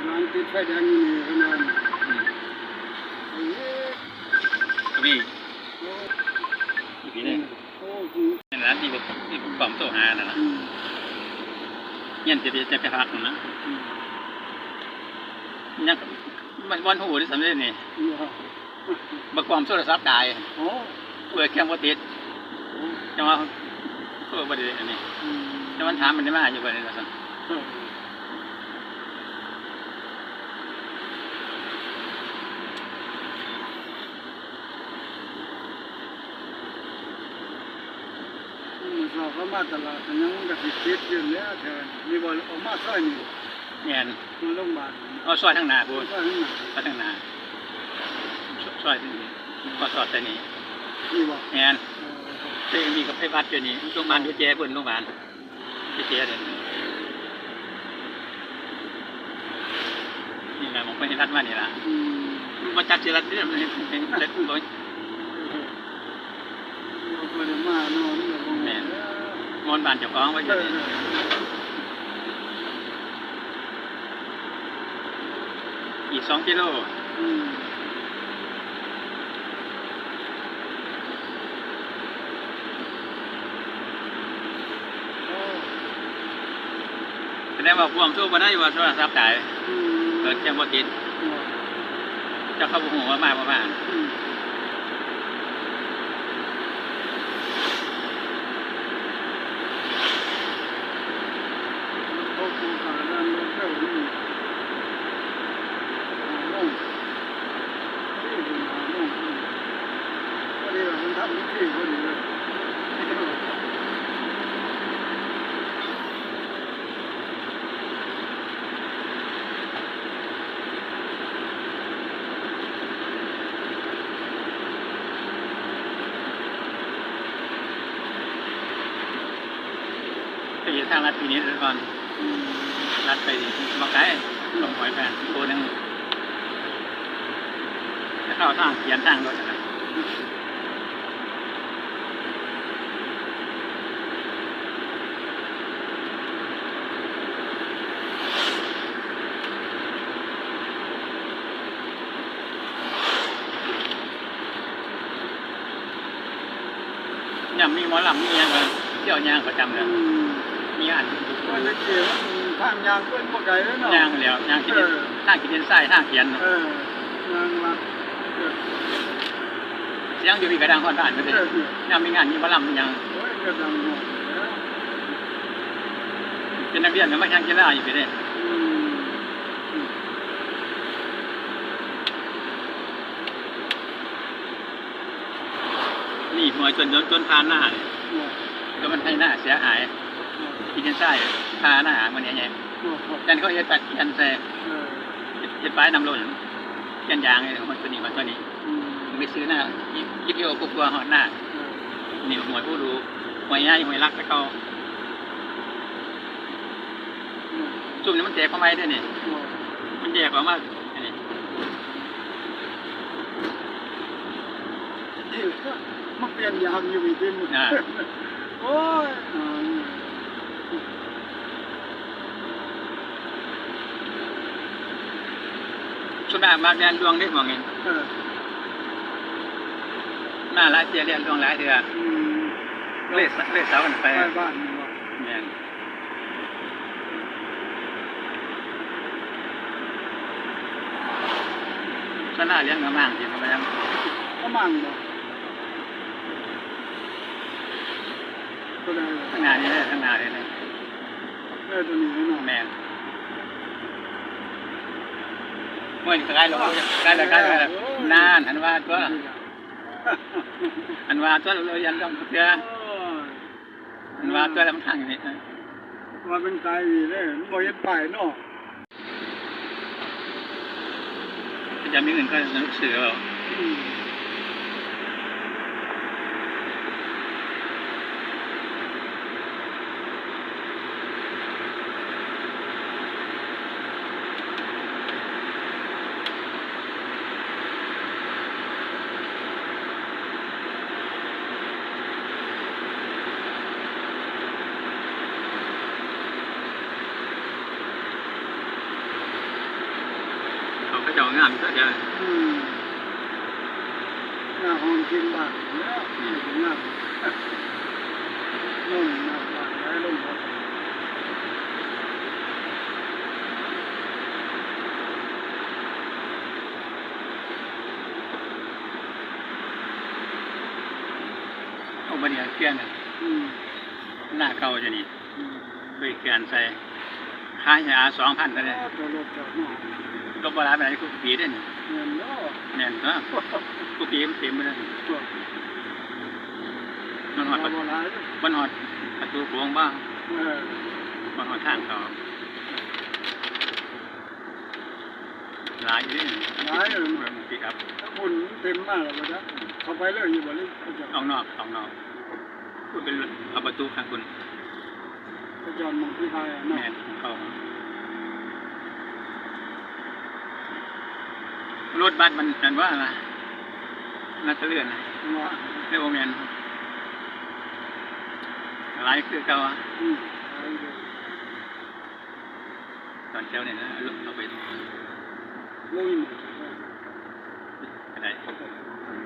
กำลังติดไฟแดงอยู่นี่ขนาดอืมเอ้ยพี่โอ้พี่เนี่ยโอ้จริงนั่นร้านที่ผมที่ผมปั๊มโซหาน่ะนะอืมเงี้ยจะไปจะไปพักนะอืมยังมันวันหูที่สำเร็จนี่นี่ฮะบักความโทรศัพท์ได้โอ้เปิดเครื่องบ่ติดโอ้จังว่าเปิดบ่ได้อันนี้อืมจังมันถามมันได้มาอยู่บ่ได้ว่าซั่นเออ อืมสอบเข้ามาตลาดยังก็สิคิดอยู่แล้วแทนนี่บ่ออกมาซอยนี่แม่นมาโรงพยาบาลเอาซอยทางหน้าพูดซอยน้าซอยทางหน้าซอยที่นี่ก็ซอยแต่นี้นี่บ่แม่นเออเจ๊มีกับไอ้วัดอยู่นี่โรงพยาบาลอยู่เจ๊เพิ่นโรงพยาบาลอยู่เจ๊เด้นี่แหละผมไปรัดมานี่ล่ะมาจักสิรัดนี่มันเห็นเล็กบ่เราก็ได้มานอนาแมนงอนบานเจ้าของไว้อเอยู่นี่อีกสองกิโลแสดงว่าความทุกข์บ่ได้อยู่ว่าโทรศัพท์ได้อืมเกิดจังบ่ติดเจ้าเข้าบ่ฮู้ว่ามาบ่มาอืมเขาคูขาด้านรถเร็วนี่หาโมงนี่เป็นหาโมงพามันทำพิธีพอดีเลยไปทางลัดปีนี้แล้วก่อนอืมลัดไปบ่ไกลลงหอยแฟนโตนึงจะเข้าทางเขียนทางรถนะ ยังมีหมอลำมีอย่างก็เที่ยวยางประจำเลยอืมมีอันวันนี้เกี่ยวทางยางเพื่อนพวกไก่แล้วเนาะยางแล้วยางกินดินทางกินดินทรายทางเขียนเออยางละเออเสียงอยู่พี่กระดังค่อนบ้านไปเอเลยอเนี่ยยังมีงานมีหมอลำมีหยังโอ้ยกระดังหมดแล้วเป็นนักเรียนก็ไม่ช่างกีฬาอยู่ไปเลย อืมอืม นี่หัวจนจนจนพานหน้าเนี่ยเนี่ยก็มันให้หน้าเสียหายกินดินทราพาหน้ามันเนี่ยไงยันเขาเอ็ดตัดยันใส่เอ็ดป้ายนำล้นยันยางเลยมันตัวนี้มันตัวนี้ไปซื้อหน้ายิบโยกกลัวหอดหน้าเนี่หวยผู้รู้หวยย่ายหวยรักแล้วก็เนี่ยจุ่มนี่มันแตกเข้าไปด้วยนี่เนี่ยมันแยกออกมาอันนี้ มันเปลี่ยนยางอยู่อีกทีมึงอ่า โอ้ยอ่าชุดมากมากแดนดวงได้หมองเงินเออมาหลายเสียเรียนดวงหลายเถื่ออืมเลขเลขเสากันไปไปบ้านนี่วะเนี่ยชนะเลี้ยงกระมังจริงมันยัง ก็มั่งบ่ ก็ได้ข้างหน้านี่เลยข้างหน้านี่เลยเออตัวนี้ให้หน่อยแม่นเมื่อนี้ใกล้แล้วใกล้แล้วใกล้แล้วนานอันว่าตัวอันว่าตัวเรายันต้องเถื่ออันว่าตัวลำทางอย่างนี้มาเป็นไกลวีเลยมันบ่เห็นป้ายเนาะจะมีเงินก็หนังสือเอา เจ้างามก็เดียวอืมหน้าห้องกินบ้านแล้วนี่ถึงหน้านู่นหน้าบ้านได้ลงหมดเอาบันเนี่ยเกลียนน่ะอืมหน้าเก่าจะนี่อืมไปเกลียนใส่ค่ายาสองพันเท่านั้น ตัวรถจอดหน้า ก็บราณไปไหนกูปีได้นี่เงินเนาะแน่นเนาะกูปีมันเต็มไปเลยตัวมันหอดประโบตูราณมันหอดประตูโค้งบ้างเออมันหอดทางเขาหลายอยู่นี่ปีครับถ้าคุณเต็มมากแล้วนะเข้าไปเลยอยู่บ่เลยเขาจะออกนอกออกนอกพูดเป็นเอาประตูข้างคุณเขาจอดมองที่ไทยอะแม่เนาะนเข้า รถบัสมันนั่นว่าอะไรน่าจะเลื่อนนะว่าเรียกว่าแมนหลายคือเก่าอะอืมไปเลยตอนเช้าเนี่ยนะเอาไปลุยหมดก็ได้เลย